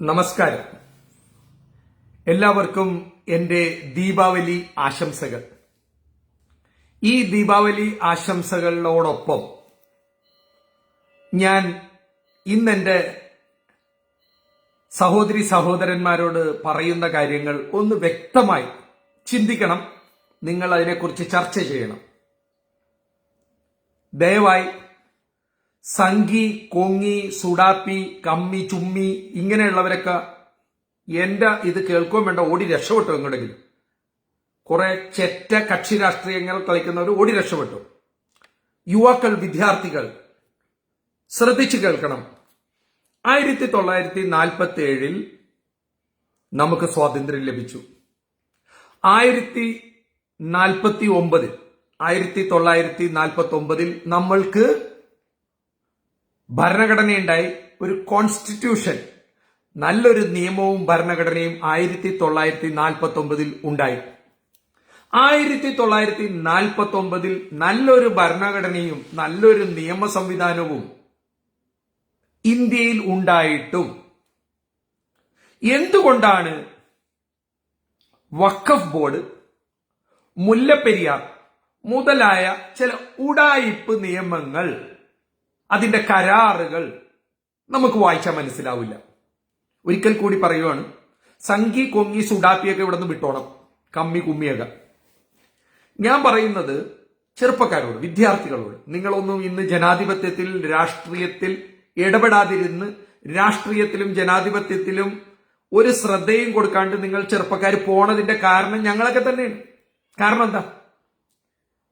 നമസ്കാരം. എല്ലാവർക്കും എന്റെ ദീപാവലി ആശംസകൾ. ഈ ദീപാവലി ആശംസകളോടൊപ്പം ഞാൻ ഇന്നെന്റെ സഹോദരി സഹോദരന്മാരോട് പറയുന്ന കാര്യങ്ങൾ ഒന്ന് വ്യക്തമായി ചിന്തിക്കണം. നിങ്ങൾ അതിനെക്കുറിച്ച് ചർച്ച ചെയ്യണം. ദയവായി സംഗി കോങ്ങി സുഡാപ്പി കമ്മി ചുമ്മി ഇങ്ങനെയുള്ളവരൊക്കെ എന്റെ ഇത് കേൾക്കുകയും വേണ്ട ഓടി രക്ഷപ്പെട്ടു എങ്ങോട്ടെങ്കിലും. കുറെ ചെറ്റ കക്ഷി രാഷ്ട്രീയങ്ങൾ കളിക്കുന്നവർ ഓടി രക്ഷപ്പെട്ടു. യുവാക്കൾ വിദ്യാർത്ഥികൾ ശ്രദ്ധിച്ചു കേൾക്കണം. ആയിരത്തി തൊള്ളായിരത്തി നാൽപ്പത്തി ഏഴിൽ നമുക്ക് സ്വാതന്ത്ര്യം ലഭിച്ചു. ആയിരത്തി നാൽപ്പത്തി ഒമ്പതിൽ ആയിരത്തി തൊള്ളായിരത്തി നാൽപ്പത്തി ഒമ്പതിൽ നമ്മൾക്ക് ഭരണഘടനയുണ്ടായി ഒരു കോൺസ്റ്റിറ്റ്യൂഷൻ നല്ലൊരു നിയമവും ഭരണഘടനയും ആയിരത്തി തൊള്ളായിരത്തി നാൽപ്പത്തി ഒമ്പതിൽ ഉണ്ടായി. ആയിരത്തി തൊള്ളായിരത്തി നാൽപ്പത്തി ഒമ്പതിൽ നല്ലൊരു ഭരണഘടനയും നല്ലൊരു നിയമ സംവിധാനവും ഇന്ത്യയിൽ ഉണ്ടായിട്ടും. എന്തുകൊണ്ടാണ് വഖഫ് ബോർഡ് മുല്ലപ്പെരിയാർ മുതലായ ചില ഉടായിപ്പ് നിയമങ്ങൾ അതിന്റെ കരാറുകൾ നമുക്ക് വായിച്ചാൽ മനസ്സിലാവില്ല. ഒരിക്കൽ കൂടി പറയുവാണ് സംഗി കൊങ്ങി സുഡാപ്പിയൊക്കെ ഇവിടെ നിന്ന് വിട്ടോണം. കമ്മി കുമ്മിയൊക്കെ. ഞാൻ പറയുന്നത് ചെറുപ്പക്കാരോട് വിദ്യാർത്ഥികളോട്. നിങ്ങളൊന്നും ഇന്ന് ജനാധിപത്യത്തിൽ രാഷ്ട്രീയത്തിൽ ഇടപെടാതിരുന്ന് രാഷ്ട്രീയത്തിലും ജനാധിപത്യത്തിലും ഒരു ശ്രദ്ധയും കൊടുക്കാണ്ട് നിങ്ങൾ ചെറുപ്പക്കാർ പോണതിന്റെ കാരണം ഞങ്ങളൊക്കെ തന്നെയാണ്. കാരണം എന്താ?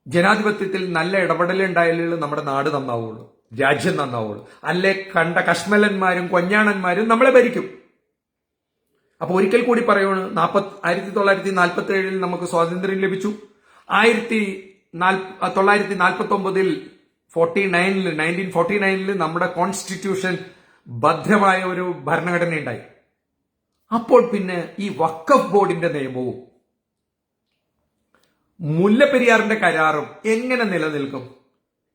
ജനാധിപത്യത്തിൽ നല്ല ഇടപെടൽ ഉണ്ടായാലേ നമ്മുടെ നാട് നന്നാവുള്ളൂ. രാജ്യം നന്നാവുള്ളൂ. അല്ലെ കണ്ട കശ്മലന്മാരും കൊഞ്ഞാണന്മാരും നമ്മളെ ഭരിക്കും. അപ്പോൾ ഒരിക്കൽ കൂടി പറയുകയാണ് നാൽപ്പത്തി ആയിരത്തി തൊള്ളായിരത്തി നാൽപ്പത്തി ഏഴിൽ നമുക്ക് സ്വാതന്ത്ര്യം ലഭിച്ചു. ആയിരത്തി തൊള്ളായിരത്തി നാൽപ്പത്തി ഒമ്പതിൽ ഫോർട്ടി നയനിൽ നയന്റീൻ ഫോർട്ടി നയനിൽ നമ്മുടെ കോൺസ്റ്റിറ്റ്യൂഷൻ ഭദ്രമായ ഒരു ഭരണഘടന ഉണ്ടായി. അപ്പോൾ പിന്നെ ഈ വക്കഫ് ബോർഡിന്റെ നിയമവും മുല്ലപ്പെരിയാറിന്റെ കരാറും എങ്ങനെ നിലനിൽക്കും?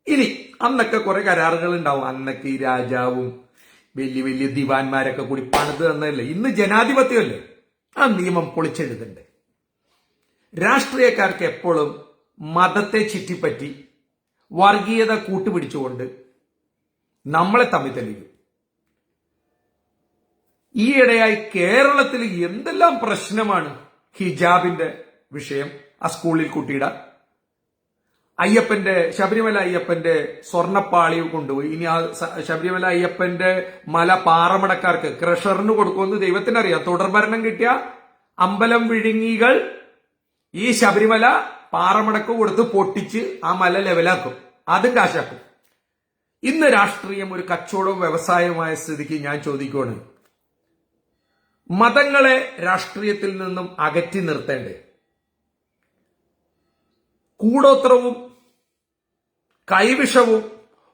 ഇനി അന്നൊക്കെ കുറെ കരാറുകൾ ഉണ്ടാവും. അന്നൊക്കെ ഈ രാജാവും വലിയ വലിയ ദിവാൻമാരൊക്കെ കൂടി പണിത് തന്നതല്ലേ? ഇന്ന് ജനാധിപത്യമല്ലേ ആ നിയമം പൊളിച്ചെഴുതണ്ടേ? രാഷ്ട്രീയക്കാർക്ക് എപ്പോഴും മതത്തെ ചുറ്റിപ്പറ്റി വർഗീയത കൂട്ടുപിടിച്ചുകൊണ്ട് നമ്മളെ തമ്മിൽ തെളിയും. ഈയിടെയായി കേരളത്തിൽ എന്തെല്ലാം പ്രശ്നമാണ് ഹിജാബിന്റെ വിഷയം ആ സ്കൂളിൽ കുട്ടിയുടെ അയ്യപ്പന്റെ ശബരിമല അയ്യപ്പന്റെ സ്വർണപ്പാളി കൊണ്ടുപോയി. ഇനി ആ ശബരിമല അയ്യപ്പന്റെ മല പാറമടക്കാർക്ക് ക്രഷറിന് കൊടുക്കുമെന്ന് ദൈവത്തിനറിയാം. തുടർഭരണം കിട്ടിയ അമ്പലം വിഴുങ്ങികൾ ഈ ശബരിമല പാറമടക്ക് കൊടുത്ത് പൊട്ടിച്ച് ആ മല ലെവലാക്കും. അതും കാശാക്കും. ഇന്ന് രാഷ്ട്രീയം ഒരു കച്ചവടവും വ്യവസായവുമായ സ്ഥിതിക്ക് ഞാൻ ചോദിക്കുകയാണ് മതങ്ങളെ രാഷ്ട്രീയത്തിൽ നിന്നും അകറ്റി നിർത്തേണ്ടേ? കൂടോത്രവും കൈവിഷവും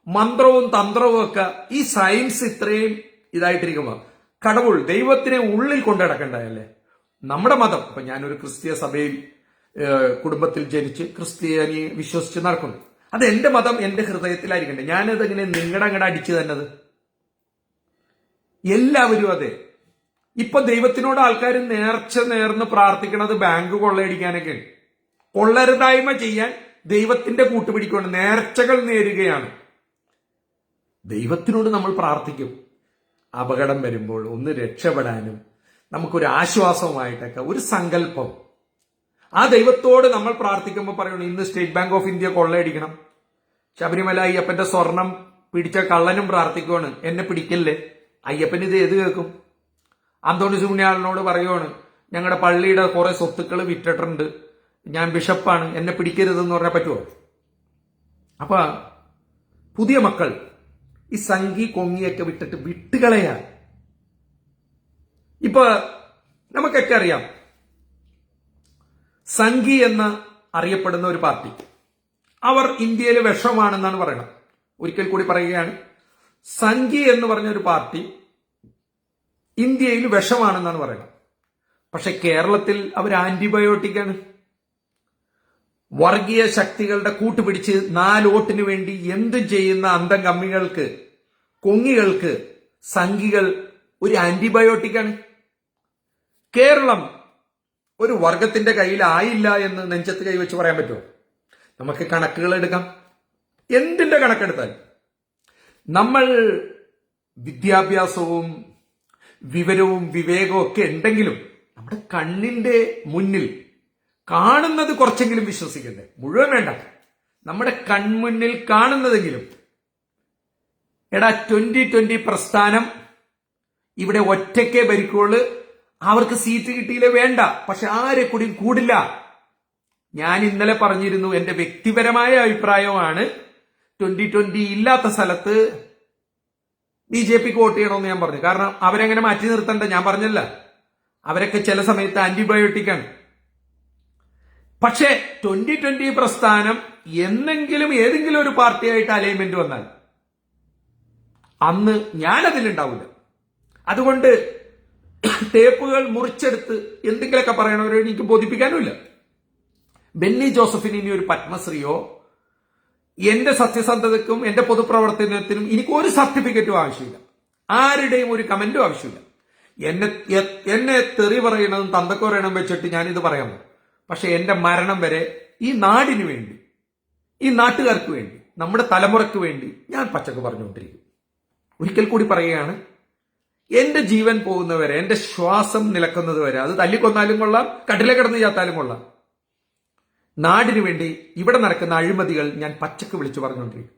മന്ത്രവും തന്ത്രവും ഒക്കെ ഈ സയൻസ് ഇത്രയും ഇതായിട്ടിരിക്കുമ്പോൾ കടവുൾ ദൈവത്തിനെ ഉള്ളിൽ കൊണ്ടുനടക്കണ്ടല്ലേ നമ്മുടെ മതം ഇപ്പൊ ഞാനൊരു ക്രിസ്തീയ സഭയിൽ കുടുംബത്തിൽ ജനിച്ച് ക്രിസ്ത്യാനിയെ വിശ്വസിച്ച് നടക്കുന്നു. അത് എന്റെ മതം എന്റെ ഹൃദയത്തിലായിരിക്കണ്ടേ? ഞാനത് ഇങ്ങനെ നിങ്ങളുടെ അങ്ങടെ അടിച്ചു തന്നത്? എല്ലാവരും അതെ. ഇപ്പൊ ദൈവത്തിനോട് ആൾക്കാർ നേർച്ച നേർന്ന് പ്രാർത്ഥിക്കണത് ബാങ്ക് കൊള്ളയടിക്കാനൊക്കെ കൊള്ളരുതായ്മ ചെയ്യാൻ ദൈവത്തിന്റെ കൂട്ടുപിടിക്കൊണ്ട് നേർച്ചകൾ നേരുകയാണ്. ദൈവത്തിനോട് നമ്മൾ പ്രാർത്ഥിക്കും. അപകടം വരുമ്പോൾ ഒന്ന് രക്ഷപ്പെടാനും നമുക്കൊരു ആശ്വാസവുമായിട്ടൊക്കെ ഒരു സങ്കല്പം. ആ ദൈവത്തോട് നമ്മൾ പ്രാർത്ഥിക്കുമ്പോൾ പറയണം ഇന്ന് സ്റ്റേറ്റ് ബാങ്ക് ഓഫ് ഇന്ത്യ കൊള്ളയടിക്കണം. ശബരിമല അയ്യപ്പന്റെ സ്വർണം പിടിച്ച കള്ളനും പ്രാർത്ഥിക്കുവാണ്. എന്നെ പിടിക്കല്ലേ? അയ്യപ്പൻ ഇത് ഏത് കേൾക്കും? അന്തോണി സുബ്രഹ്മണ്യാളിനോട് പറയുവാണ് ഞങ്ങളുടെ പള്ളിയുടെ കുറെ സ്വത്തുക്കൾ വിറ്റിട്ടുണ്ട്. ഞാൻ ബിഷപ്പാണ് എന്നെ പിടിക്കരുതെന്ന് പറഞ്ഞാൽ പറ്റുമോ അപ്പൊ പുതിയ മക്കൾ ഈ സംഗി കൊങ്ങിയൊക്കെ വിട്ടിട്ട് വിട്ടുകളയാ. ഇപ്പൊ നമുക്കൊക്കെ അറിയാം സംഘി എന്ന് അറിയപ്പെടുന്ന ഒരു പാർട്ടി. അവർ ഇന്ത്യയിലെ വിഷമാണെന്നാണ് പറയുന്നത് ഒരിക്കൽ കൂടി പറയുകയാണ്. സംഘി എന്ന് പറഞ്ഞ ഒരു പാർട്ടി ഇന്ത്യയിൽ വിഷമാണെന്നാണ് പറയുന്നത് പക്ഷെ കേരളത്തിൽ അവർ ആന്റിബയോട്ടിക് ആണ്. വർഗീയ ശക്തികളുടെ കൂട്ടുപിടിച്ച് നാല് വോട്ടിന് വേണ്ടി എന്തും ചെയ്യുന്ന അന്തം കമ്മികൾക്ക് കൊങ്ങികൾക്ക് സംഘികൾ ഒരു ആന്റിബയോട്ടിക്കാണ്. കേരളം ഒരു വർഗത്തിന്റെ കയ്യിലായില്ല എന്ന് നെഞ്ചത്ത് കൈവച്ച് പറയാൻ പറ്റുമോ? നമുക്ക് കണക്കുകൾ എടുക്കാം. എന്തിന്റെ കണക്കെടുത്താൽ? നമ്മൾ വിദ്യാഭ്യാസവും വിവരവും വിവേകവും ഒക്കെ ഉണ്ടെങ്കിലും നമ്മുടെ കണ്ണിന്റെ മുന്നിൽ കാണുന്നത് കുറച്ചെങ്കിലും വിശ്വസിക്കണ്ടേ മുഴുവൻ വേണ്ട. നമ്മുടെ കൺമുന്നിൽ കാണുന്നതെങ്കിലും. എടാ ട്വന്റി ട്വന്റി പ്രസ്ഥാനം. ഇവിടെ ഒറ്റയ്ക്കേ ഭരിക്കുള്ളൂ. അവർക്ക് സീറ്റ് കിട്ടിയില്ലേ? വേണ്ട. പക്ഷെ ആരെ കൂടി കൂടില്ല. ഞാൻ ഇന്നലെ പറഞ്ഞിരുന്നു എന്റെ വ്യക്തിപരമായ അഭിപ്രായമാണ്. ട്വന്റി ട്വന്റി ഇല്ലാത്ത സ്ഥലത്ത് ബി ജെ പിക്ക് വോട്ട് ചെയ്യണമെന്ന് ഞാൻ പറഞ്ഞു. കാരണം അവരെങ്ങനെ മാറ്റി നിർത്തണ്ട. ഞാൻ പറഞ്ഞല്ല. അവരൊക്കെ ചില സമയത്ത് ആന്റിബയോട്ടിക് ആണ്. പക്ഷേ ട്വന്റി ട്വന്റി പ്രസ്ഥാനം എന്നെങ്കിലും ഏതെങ്കിലും ഒരു പാർട്ടിയായിട്ട് അലൈൻമെന്റ് വന്നാൽ അന്ന് ഞാനതിലുണ്ടാവില്ല. അതുകൊണ്ട് ടേപ്പുകൾ മുറിച്ചെടുത്ത് എന്തെങ്കിലുമൊക്കെ പറയണവരെ എനിക്ക് ബോധിപ്പിക്കാനുമില്ല. ബെന്നി ജോസഫിന് ഇനി ഒരു പത്മശ്രീയോ എന്റെ സത്യസന്ധതയ്ക്കും എന്റെ പൊതുപ്രവർത്തനത്തിനും എനിക്ക് ഒരു സർട്ടിഫിക്കറ്റും ആവശ്യമില്ല. ആരുടെയും ഒരു കമന്റും ആവശ്യമില്ല. എന്നെ എന്നെ തെറി പറയണതും തന്തക്കോറയണം വെച്ചിട്ട് ഞാനിത് പറയാമോ പക്ഷെ എന്റെ മരണം വരെ ഈ നാടിന് വേണ്ടി ഈ നാട്ടുകാർക്ക് വേണ്ടി നമ്മുടെ തലമുറയ്ക്ക് വേണ്ടി ഞാൻ പച്ചക്ക് പറഞ്ഞുകൊണ്ടിരിക്കും. ഒരിക്കൽ കൂടി പറയുകയാണ് എന്റെ ജീവൻ പോകുന്നവരെ എന്റെ ശ്വാസം നിലക്കുന്നത് വരെ അത് തല്ലിക്കൊന്നാലും കൊള്ളാം കട്ടില കിടന്ന് ചാത്താലും കൊള്ളാം. നാടിനു വേണ്ടി ഇവിടെ നടക്കുന്ന അഴിമതികൾ ഞാൻ പച്ചക്ക് വിളിച്ചു പറഞ്ഞുകൊണ്ടിരിക്കും.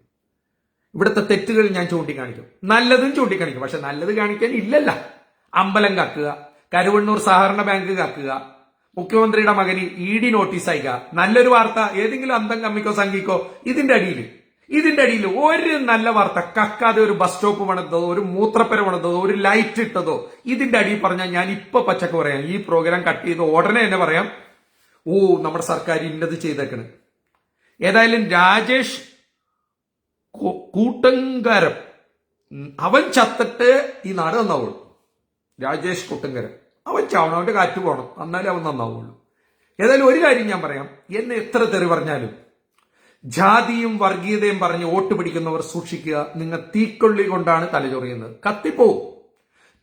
ഇവിടുത്തെ തെറ്റുകൾ ഞാൻ ചൂണ്ടിക്കാണിക്കും. നല്ലതും ചൂണ്ടിക്കാണിക്കും പക്ഷെ നല്ലത് കാണിക്കാൻ ഇല്ലല്ല. അമ്പലം കാക്കുക കരുവണ്ണൂർ സഹകരണ ബാങ്ക് കാക്കുക മുഖ്യമന്ത്രിയുടെ മകന് ഇ ഡി നോട്ടീസ് അയക്കുക നല്ലൊരു വാർത്ത ഏതെങ്കിലും അന്തം കമ്മിക്കോ സംഘിക്കോ ഇതിന്റെ അടിയിൽ ഇതിന്റെ അടിയിൽ ഒരു നല്ല വാർത്ത കക്കാതെ ഒരു ബസ് സ്റ്റോപ്പ് പണിതതോ ഒരു മൂത്രപ്പര പണിതതോ ഒരു ലൈറ്റ് ഇട്ടതോ ഇതിന്റെ അടിയിൽ പറഞ്ഞാൽ ഞാൻ ഇപ്പൊ പച്ചക്ക് പറയാം. ഈ പ്രോഗ്രാം കട്ട് ചെയ്ത് ഉടനെ തന്നെ പറയാം. ഓ നമ്മുടെ സർക്കാർ ഇന്നത് ചെയ്തേക്കണ്. ഏതായാലും രാജേഷ് കൂട്ടങ്കാരം. അവൻ ചത്തിട്ട് ഈ നാട് നന്നാവുള്ളൂ. രാജേഷ് കൂട്ടങ്കരം. അവൻ ചാവണം അവന്റെ കാറ്റ് പോകണം എന്നാലേ അവൻ നന്നാവുള്ളൂ. ഏതായാലും ഒരു കാര്യം ഞാൻ പറയാം. എന്നെ എത്ര തെറി പറഞ്ഞാലും ജാതിയും വർഗീയതയും പറഞ്ഞ് വോട്ട് പിടിക്കുന്നവർ സൂക്ഷിക്കുക. നിങ്ങൾ തീക്കൊള്ളി കൊണ്ടാണ് തലചൊറിയുന്നത് കത്തിപ്പോവും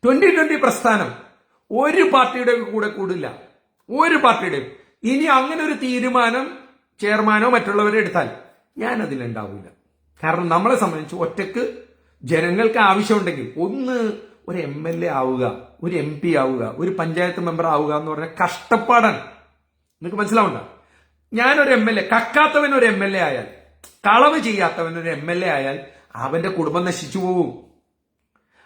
ട്വന്റി ട്വന്റി പ്രസ്ഥാനം ഒരു പാർട്ടിയുടെ കൂടെ കൂടില്ല. ഒരു പാർട്ടിയുടെയും ഇനി അങ്ങനെ ഒരു തീരുമാനം ചെയർമാനോ മറ്റുള്ളവരെ എടുത്താൽ ഞാൻ അതിലുണ്ടാവില്ല കാരണം നമ്മളെ സംബന്ധിച്ച് ഒറ്റയ്ക്ക് ജനങ്ങൾക്ക് ആവശ്യമുണ്ടെങ്കിൽ ഒന്ന് ഒരു എം എൽ എ ആവുക. ഒരു എം പി ആവുക ഒരു പഞ്ചായത്ത് മെമ്പർ ആവുക എന്ന് പറഞ്ഞാൽ കഷ്ടപ്പാടാണ്. നിങ്ങൾക്ക് മനസ്സിലാവണ്ട? ഞാനൊരു എം എൽ എ കക്കാത്തവൻ ഒരു എം എൽ എ ആയാൽ കളവ് ചെയ്യാത്തവൻ ഒരു എം എൽ എ ആയാൽ അവന്റെ കുടുംബം നശിച്ചു പോകും.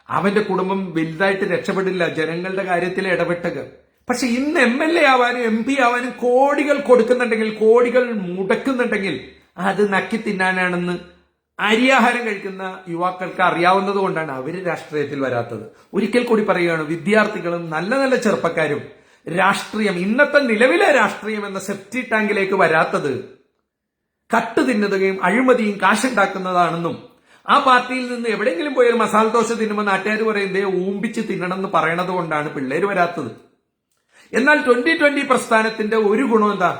അവന്റെ കുടുംബം വലുതായിട്ട് രക്ഷപ്പെടില്ല ജനങ്ങളുടെ കാര്യത്തിൽ ഇടപെട്ടത്. പക്ഷെ ഇന്ന് എം എൽ എ ആവാനും എം പി ആവാനും കോടികൾ കൊടുക്കുന്നുണ്ടെങ്കിൽ കോടികൾ മുടക്കുന്നുണ്ടെങ്കിൽ അത് നക്കി തിന്നാനാണെന്ന് അരിയാഹാരം കഴിക്കുന്ന യുവാക്കൾക്ക് അറിയാവുന്നത് കൊണ്ടാണ് അവർ രാഷ്ട്രീയത്തിൽ വരാത്തത്. ഒരിക്കൽ കൂടി പറയുകയാണ് വിദ്യാർത്ഥികളും നല്ല നല്ല ചെറുപ്പക്കാരും രാഷ്ട്രീയം ഇന്നത്തെ നിലവിലെ രാഷ്ട്രീയം എന്ന സെപ്റ്റി ടാങ്കിലേക്ക് വരാത്തത് കട്ട് തിന്നുകയും അഴിമതിയും കാശുണ്ടാക്കുന്നതാണെന്നും ആ പാർട്ടിയിൽ നിന്ന് എവിടെയെങ്കിലും പോയി ഒരു മസാല ദോശ തിന്നുമ്പോൾ നാട്ടുകാർ പറയുന്നതേ ഊമ്പിച്ച് തിന്നണം എന്ന് പറയണത് കൊണ്ടാണ് പിള്ളേര് വരാത്തത്. എന്നാൽ ട്വന്റി ട്വന്റി പ്രസ്ഥാനത്തിന്റെ ഒരു ഗുണം എന്താ?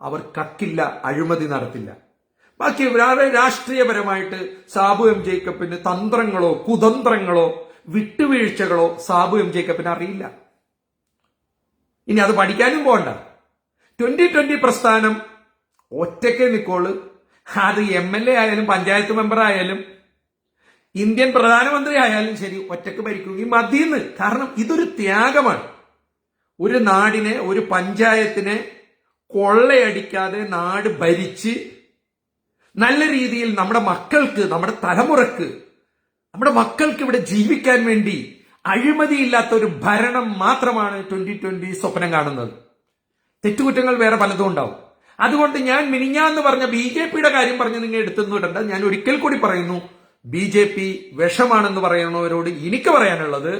അവർ കക്കില്ല അഴിമതി നടത്തില്ല. ബാക്കി വേറെ രാഷ്ട്രീയപരമായിട്ട് സാബു എം ജേക്കബിന് തന്ത്രങ്ങളോ കുതന്ത്രങ്ങളോ വിട്ടുവീഴ്ചകളോ സാബു എം ജേക്കബിന് അറിയില്ല. ഇനി അത് പഠിക്കാനും പോകണ്ട ട്വന്റി ട്വന്റി പ്രസ്ഥാനം ഒറ്റയ്ക്ക് നിക്കോൾ. അത് എം എൽ എ ആയാലും പഞ്ചായത്ത് മെമ്പർ ആയാലും ഇന്ത്യൻ പ്രധാനമന്ത്രി ആയാലും ശരി ഒറ്റയ്ക്ക് ഭരിക്കുകയും മതിയെന്ന്. കാരണം ഇതൊരു ത്യാഗമാണ്. ഒരു നാടിനെ ഒരു പഞ്ചായത്തിനെ കൊള്ളയടിക്കാതെ നാട് ഭരിച്ച് നല്ല രീതിയിൽ നമ്മുടെ മക്കൾക്ക് നമ്മുടെ തലമുറയ്ക്ക് നമ്മുടെ മക്കൾക്ക് ഇവിടെ ജീവിക്കാൻ വേണ്ടി അഴിമതിയില്ലാത്ത ഒരു ഭരണം മാത്രമാണ് ട്വന്റി ട്വന്റി സ്വപ്നം കാണുന്നത്. തെറ്റുകുറ്റങ്ങൾ വേറെ പലതും ഉണ്ടാവും. അതുകൊണ്ട് ഞാൻ മിനിഞ്ഞ എന്ന് പറഞ്ഞ ബി ജെ പിയുടെ കാര്യം പറഞ്ഞ് നിങ്ങൾ എടുത്തെന്ന് വിടണ്ട ഞാൻ ഒരിക്കൽ കൂടി പറയുന്നു ബി ജെ പി വിഷമാണെന്ന് പറയുന്നവരോട് എനിക്ക് പറയാനുള്ളത്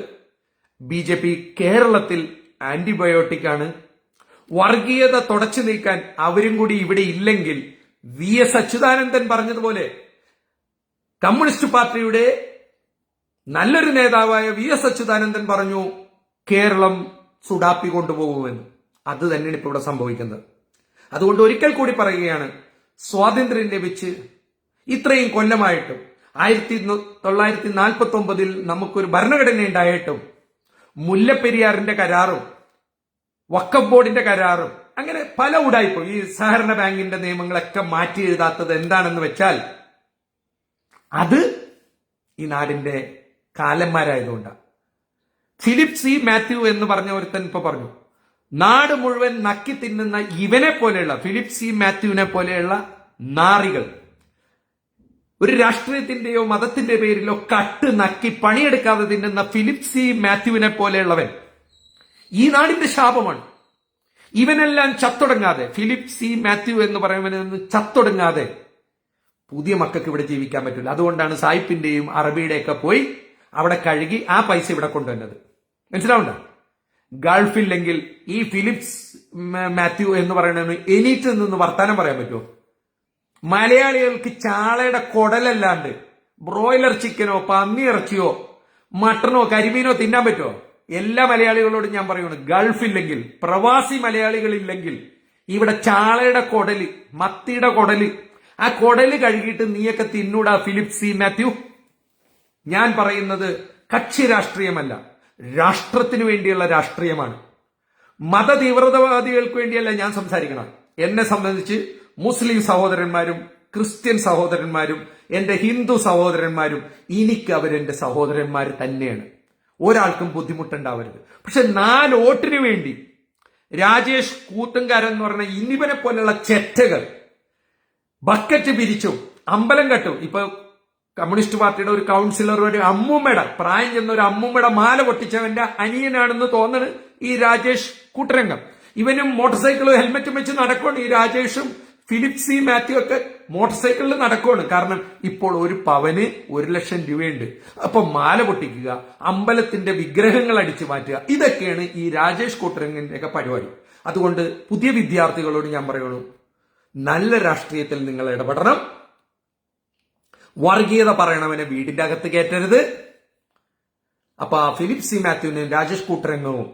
ബി ജെ പി കേരളത്തിൽ ആന്റിബയോട്ടിക് ആണ്. വർഗീയത തുടച്ചു നീക്കാൻ അവരും കൂടി ഇവിടെ ഇല്ലെങ്കിൽ വി എസ് അച്യുതാനന്ദൻ പറഞ്ഞതുപോലെ കമ്മ്യൂണിസ്റ്റ് പാർട്ടിയുടെ നല്ലൊരു നേതാവായ വി എസ് അച്യുതാനന്ദൻ പറഞ്ഞു കേരളം സുഡാപ്പി കൊണ്ടുപോകുമെന്ന്. അത് തന്നെയാണ് ഇപ്പോൾ ഇവിടെ സംഭവിക്കുന്നത്. അതുകൊണ്ട് ഒരിക്കൽ കൂടി പറയുകയാണ് സ്വാതന്ത്ര്യം ലഭിച്ച് ഇത്രയും കൊല്ലമായിട്ടും ആയിരത്തി തൊള്ളായിരത്തി നാൽപ്പത്തി ഒമ്പതിൽ നമുക്കൊരു ഭരണഘടന ഉണ്ടായിട്ടും മുല്ലപ്പെരിയാറിന്റെ കരാറും വക്കബ് ബോർഡിന്റെ കരാറും അങ്ങനെ പല ഉടായ്പോ. ഈ സഹകരണ ബാങ്കിന്റെ നിയമങ്ങളൊക്കെ മാറ്റി എഴുതാത്തത് എന്താണെന്ന് വെച്ചാൽ അത് ഈ നാടിന്റെ കാലന്മാരായതുകൊണ്ടാണ് ഫിലിപ്പ് സി. മാത്യു എന്ന് പറഞ്ഞ ഒരുത്തൻ ഇപ്പൊ പറഞ്ഞു നാട് മുഴുവൻ നക്കി തിന്നുന്ന ഇവനെ പോലെയുള്ള ഫിലിപ്പ് സി. മാത്യുവിനെ പോലെയുള്ള നാറികൾ ഒരു രാഷ്ട്രീയത്തിന്റെയോ മതത്തിന്റെ പേരിലോ കട്ട് നക്കി പണിയെടുക്കാതെ തിന്നുന്ന ഫിലിപ്പ് സി. മാത്യുവിനെ പോലെയുള്ളവൻ ഈ നാടിന്റെ ശാപമാണ്. ഇവനെല്ലാം ചത്തൊടങ്ങാതെ ഫിലിപ്പ് സി മാത്യു എന്ന് പറയുന്നവനെന്ന് ചത്തൊടങ്ങാതെ പുതിയ മക്കൾക്ക് ഇവിടെ ജീവിക്കാൻ പറ്റില്ല. അതുകൊണ്ടാണ് സായിപ്പിന്റെയും അറബിയുടെയൊക്കെ പോയി അവിടെ കഴുകി ആ പൈസ ഇവിടെ കൊണ്ടുവന്നത്. മനസ്സിലാവണ്ട ഗൾഫില്ലെങ്കിൽ ഈ ഫിലിപ്സ് മാത്യു എന്ന് പറയുന്നതിന് എനീറ്റ് നിന്ന് വർത്താനം പറയാൻ പറ്റുമോ? മലയാളികൾക്ക് ചാളയുടെ കുടലല്ലാണ്ട് ബ്രോയിലർ ചിക്കനോ പന്നി ഇറച്ചിയോ മട്ടനോ കരിമീനോ തിന്നാൻ പറ്റുമോ? എല്ലാ മലയാളികളോടും ഞാൻ പറയുന്നു ഗൾഫില്ലെങ്കിൽ പ്രവാസി മലയാളികളില്ലെങ്കിൽ ഇവിടെ ചാളയുടെ കൊടൽ മത്തിയുടെ കൊടൽ ആ കൊടൽ കഴുകിയിട്ട് നീയൊക്കെ തിന്നൂടാ ഫിലിപ്പ് സി. മാത്യു. ഞാൻ പറയുന്നത് കക്ഷി രാഷ്ട്രീയമല്ല രാഷ്ട്രത്തിന് വേണ്ടിയുള്ള രാഷ്ട്രീയമാണ്. മതതീവ്രതവാദികൾക്ക് വേണ്ടിയല്ല ഞാൻ സംസാരിക്കണം എന്നെ സംബന്ധിച്ച് മുസ്ലിം സഹോദരന്മാരും ക്രിസ്ത്യൻ സഹോദരന്മാരും എന്റെ ഹിന്ദു സഹോദരന്മാരും എനിക്ക് അവരെന്റെ സഹോദരന്മാർ തന്നെയാണ്. ഒരാൾക്കും ബുദ്ധിമുട്ടുണ്ടാവരുത്. പക്ഷെ നാല് വോട്ടിന് വേണ്ടി രാജേഷ് കൂത്തുംകാരൻ എന്ന് പറഞ്ഞ ഇന്നിവനെ പോലുള്ള ചെറ്റകൾ ബക്കറ്റ് പിരിച്ചും അമ്പലം കെട്ടും. ഇപ്പൊ കമ്മ്യൂണിസ്റ്റ് പാർട്ടിയുടെ ഒരു കൗൺസിലർ ഒരു അമ്മൂമ്മയുടെ പ്രായം ചെന്ന ഒരു അമ്മൂമ്മയുടെ മാല പൊട്ടിച്ചവന്റെ അനിയനാണെന്ന് തോന്നണ് ഈ രാജേഷ് കൂട്ടരംഗം. ഇവനും മോട്ടോർ സൈക്കിളും ഹെൽമെറ്റും വെച്ച് നടക്കുകയാണ് ഈ രാജേഷും ഫിലിപ്പ് സി മാത്യു ഒക്കെ മോട്ടോർ സൈക്കിളിൽ നടക്കുകയാണ് കാരണം ഇപ്പോൾ ഒരു പവന് ഒരു ലക്ഷം രൂപയുണ്ട്. അപ്പൊ മാല പൊട്ടിക്കുക അമ്പലത്തിന്റെ വിഗ്രഹങ്ങൾ അടിച്ചു മാറ്റുക ഇതൊക്കെയാണ് ഈ രാജേഷ് കൂട്ടരംഗന്റെ ഒക്കെ പരിപാടി. അതുകൊണ്ട് പുതിയ വിദ്യാർത്ഥികളോട് ഞാൻ പറയുന്നു നല്ല രാഷ്ട്രീയത്തിൽ നിങ്ങൾ ഇടപെടണം. വർഗീയത പറയണവനെ വീടിന്റെ അകത്ത് കയറ്റരുത്. അപ്പൊ ആ ഫിലിപ്പ് സി മാത്യുവിനെയും രാജേഷ് കൂട്ടരംഗവും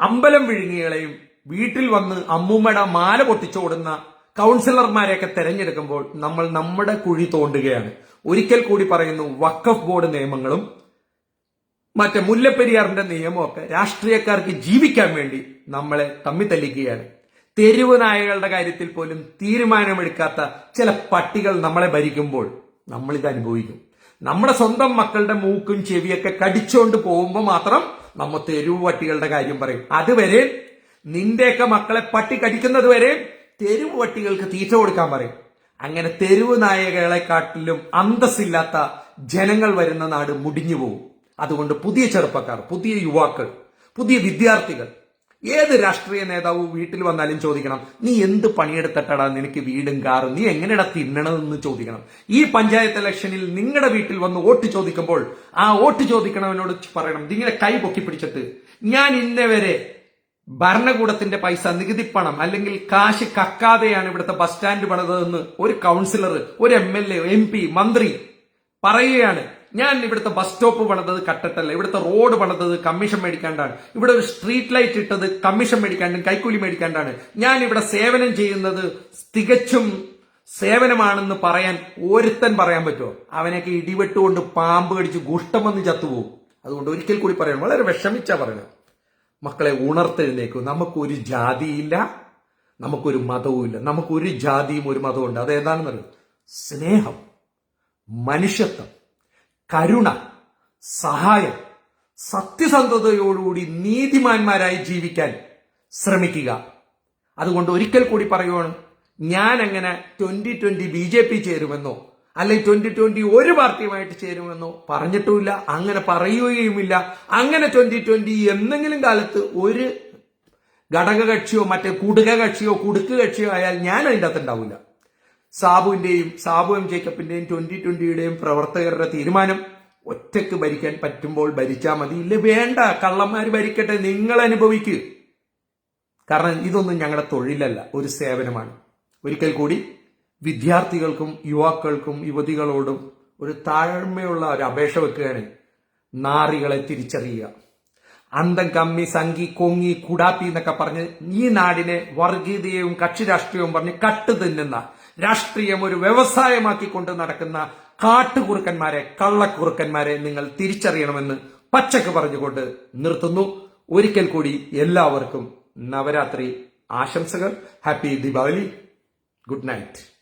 അമ്പലം വിഴുങ്ങികളെയും വീട്ടിൽ വന്ന് അമ്മൂമ്മയുടെ മാല പൊട്ടിച്ചോടുന്ന കൗൺസിലർമാരെയൊക്കെ തെരഞ്ഞെടുക്കുമ്പോൾ നമ്മൾ നമ്മുടെ കുഴി തോണ്ടുകയാണ്. ഒരിക്കൽ കൂടി പറയുന്നു വക്കഫ് ബോർഡ് നിയമങ്ങളും മറ്റേ മുല്ലപ്പെരിയാറിന്റെ നിയമമൊക്കെ രാഷ്ട്രീയക്കാർക്ക് ജീവിക്കാൻ വേണ്ടി നമ്മളെ തമ്മിത്തല്ലിക്കുകയാണ് തെരുവ് നായകളുടെ കാര്യത്തിൽ പോലും തീരുമാനമെടുക്കാത്ത ചില പട്ടികൾ നമ്മളെ ഭരിക്കുമ്പോൾ നമ്മൾ ഇത് അനുഭവിക്കും. നമ്മുടെ സ്വന്തം മക്കളുടെ മൂക്കും ചെവിയൊക്കെ കടിച്ചുകൊണ്ട് പോകുമ്പോൾ മാത്രം നമ്മ തെരുവ് പട്ടികളുടെ കാര്യം പറയും. അതുവരെ നിന്റെയൊക്കെ മക്കളെ പട്ടി കടിക്കുന്നത് വരെ തെരുവ് പട്ടികൾക്ക് തീറ്റ കൊടുക്കാൻ പറയും. അങ്ങനെ തെരുവ് നായകളെക്കാട്ടിലും അന്തസ്സില്ലാത്ത ജനങ്ങൾ വരുന്ന നാട് മുടിഞ്ഞു പോകും അതുകൊണ്ട് പുതിയ ചെറുപ്പക്കാർ പുതിയ യുവാക്കൾ പുതിയ വിദ്യാർത്ഥികൾ ഏത് രാഷ്ട്രീയ നേതാവ് വീട്ടിൽ വന്നാലും ചോദിക്കണം നീ എന്ത് പണിയെടുത്തിട്ടടാ നിനക്ക് വീടും കാറും? നീ എങ്ങനെയാ തിന്നണമെന്ന് ചോദിക്കണം. ഈ പഞ്ചായത്ത് ഇലക്ഷനിൽ നിങ്ങളുടെ വീട്ടിൽ വന്ന് വോട്ട് ചോദിക്കുമ്പോൾ ആ വോട്ട് ചോദിക്കണവനോട് പറയണം നിങ്ങളെ കൈ പൊക്കി പിടിച്ചിട്ട് ഞാൻ ഇന്നേ വരെ ഭരണകൂടത്തിന്റെ പൈസ നികുതി പണം അല്ലെങ്കിൽ കാശ് കക്കാതെയാണ് ഇവിടുത്തെ ബസ് സ്റ്റാൻഡ് പണിതതെന്ന് ഒരു കൗൺസിലർ ഒരു M L A M P മന്ത്രി പറയുകയാണ്. ഞാൻ ഇവിടുത്തെ ബസ് സ്റ്റോപ്പ് പണിതത് കട്ടട്ടല്ല ഇവിടുത്തെ റോഡ് പണിതത് കമ്മീഷൻ മേടിക്കാണ്ടാണ്. ഇവിടെ ഒരു സ്ട്രീറ്റ് ലൈറ്റ് ഇട്ടത് കമ്മീഷൻ മേടിക്കാണ്ടും കൈക്കൂലി മേടിക്കാണ്ടാണ്. ഞാൻ ഇവിടെ സേവനം ചെയ്യുന്നത് തികച്ചും സേവനമാണെന്ന് പറയാൻ ഒരുത്തൻ പറയാൻ പറ്റുമോ? അവനൊക്കെ ഇടിവെട്ടുകൊണ്ട് പാമ്പ് കടിച്ച് ഗുഷ്ടം വന്ന് ചത്തുപോകും. അതുകൊണ്ട് ഒരിക്കൽ കൂടി പറയാം. വളരെ വിഷമിച്ചാ പറയുന്നത്. മക്കളെ ഉണർത്തെഴുന്നേക്കൂ നമുക്കൊരു ജാതിയില്ല നമുക്കൊരു മതവുമില്ല. നമുക്കൊരു ജാതിയും ഒരു മതവും ഉണ്ട് അതേതാണെന്നറിയോ സ്നേഹം മനുഷ്യത്വം കരുണ സഹായം സത്യസന്ധതയോടുകൂടി നീതിമാന്മാരായി ജീവിക്കാൻ ശ്രമിക്കുക. അതുകൊണ്ട് ഒരിക്കൽ കൂടി പറയുവാണ് ഞാൻ അങ്ങനെ twenty twenty B J P ചേരുമെന്നോ അല്ലെങ്കിൽ ട്വന്റി ട്വന്റി ഒരു പാർട്ടിയുമായിട്ട് ചേരുമെന്നോ പറഞ്ഞിട്ടുമില്ല അങ്ങനെ പറയുകയുമില്ല. അങ്ങനെ ട്വന്റി ട്വന്റി എന്തെങ്കിലും കാലത്ത് ഒരു ഘടകകക്ഷിയോ മറ്റേ കുടുക കക്ഷിയോ കുടുക്ക് കക്ഷിയോ ആയാൽ ഞാൻ അതിന്റെ അകത്ത് ഉണ്ടാവില്ല. സാബുവിന്റെയും സാബു എം ജേക്കബിന്റെയും ട്വന്റി ട്വന്റിയുടെയും പ്രവർത്തകരുടെ തീരുമാനം ഒറ്റയ്ക്ക് ഭരിക്കാൻ പറ്റുമ്പോൾ ഭരിച്ചാൽ മതി. ഇല്ല വേണ്ട കള്ളന്മാർ ഭരിക്കട്ടെ നിങ്ങൾ അനുഭവിക്കുക കാരണം ഇതൊന്നും ഞങ്ങളുടെ തൊഴിലല്ല ഒരു സേവനമാണ്. ഒരിക്കൽ കൂടി വിദ്യാർത്ഥികൾക്കും യുവാക്കൾക്കും യുവതികളോടും ഒരു താഴ്മയുള്ള ഒരു അപേക്ഷ വെക്കുകയാണ് നാറികളെ തിരിച്ചറിയുക. അന്തം കമ്മി സംഗി കൊങ്ങി കുടാപ്പി എന്നൊക്കെ പറഞ്ഞ് ഈ നാടിനെ വർഗീയതയും കക്ഷി രാഷ്ട്രീയവും പറഞ്ഞ് കട്ട് തിന്നുന്ന രാഷ്ട്രീയം ഒരു വ്യവസായമാക്കി കൊണ്ട് നടക്കുന്ന കാട്ടുകുറുക്കന്മാരെ കള്ളക്കുറുക്കന്മാരെ നിങ്ങൾ തിരിച്ചറിയണമെന്ന് പച്ചക്ക് പറഞ്ഞുകൊണ്ട് നിർത്തുന്നു. ഒരിക്കൽ കൂടി എല്ലാവർക്കും നവരാത്രി ആശംസകൾ. Happy Deepavali good night